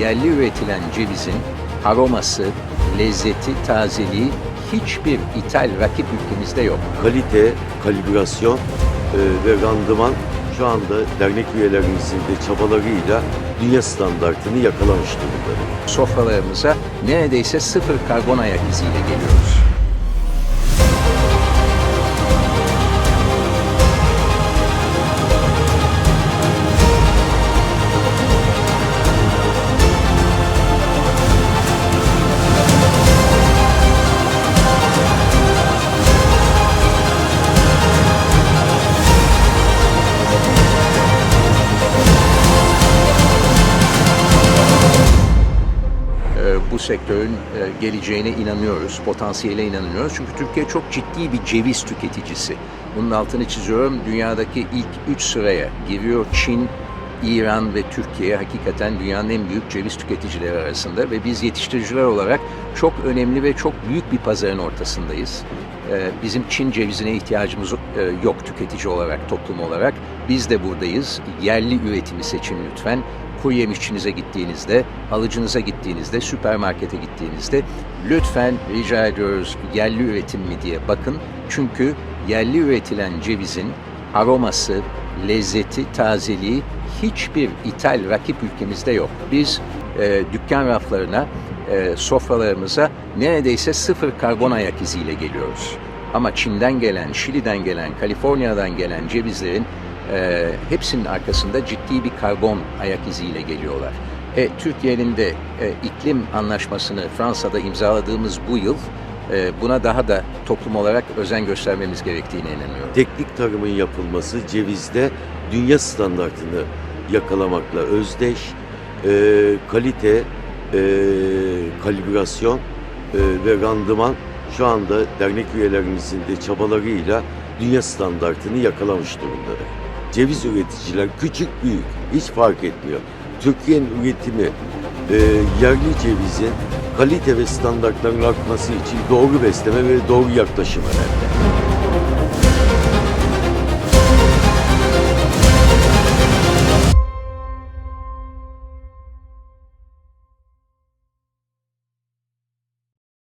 yerli üretilen cevizin aroması, lezzeti, tazeliği hiçbir ithal rakip ülkemizde yok. kalite, kalibrasyon e, ve randıman şu anda dernek üyelerimizin de çabalarıyla dünya standartını yakalamış durumda. Sofralarımıza neredeyse sıfır karbon ayak iziyle geliyoruz. Sektörün e, geleceğine inanıyoruz, potansiyele inanıyoruz. Çünkü Türkiye çok ciddi bir ceviz tüketicisi. Bunun altını çiziyorum. Dünyadaki ilk üç sıraya giriyor Çin, İran ve Türkiye hakikaten dünyanın en büyük ceviz tüketicileri arasında ve biz yetiştiriciler olarak çok önemli ve çok büyük bir pazarın ortasındayız. E, Bizim Çin cevizine ihtiyacımız e, yok tüketici olarak, toplum olarak. Biz de buradayız. Yerli üretimi seçin lütfen kuru yemişçinize gittiğinizde, alıcınıza gittiğinizde, süpermarkete gittiğinizde lütfen rica ediyoruz yerli üretim mi diye bakın. Çünkü yerli üretilen cevizin aroması, lezzeti, tazeliği hiçbir ithal rakip ülkemizde yok. Biz e, dükkan raflarına, e, sofralarımıza neredeyse sıfır karbon ayak iziyle geliyoruz. Ama Çin'den gelen, Şili'den gelen, Kaliforniya'dan gelen cevizlerin e, hepsinin arkasında ciddi bir karbon ayak iziyle geliyorlar. E, Türkiye'nin de e, iklim anlaşmasını Fransa'da imzaladığımız bu yıl e, buna daha da toplum olarak özen göstermemiz gerektiğine inanıyorum. Teknik tarımın yapılması cevizde dünya standartını yakalamakla özdeş. E, kalite, e, kalibrasyon e, ve randıman şu anda dernek üyelerimizin de çabalarıyla dünya standartını yakalamış durumda. Ceviz üreticiler küçük büyük hiç fark etmiyor. Türkiye'nin üretimi e, yerli cevizin kalite ve standartların artması için doğru besleme ve doğru yaklaşım önemli.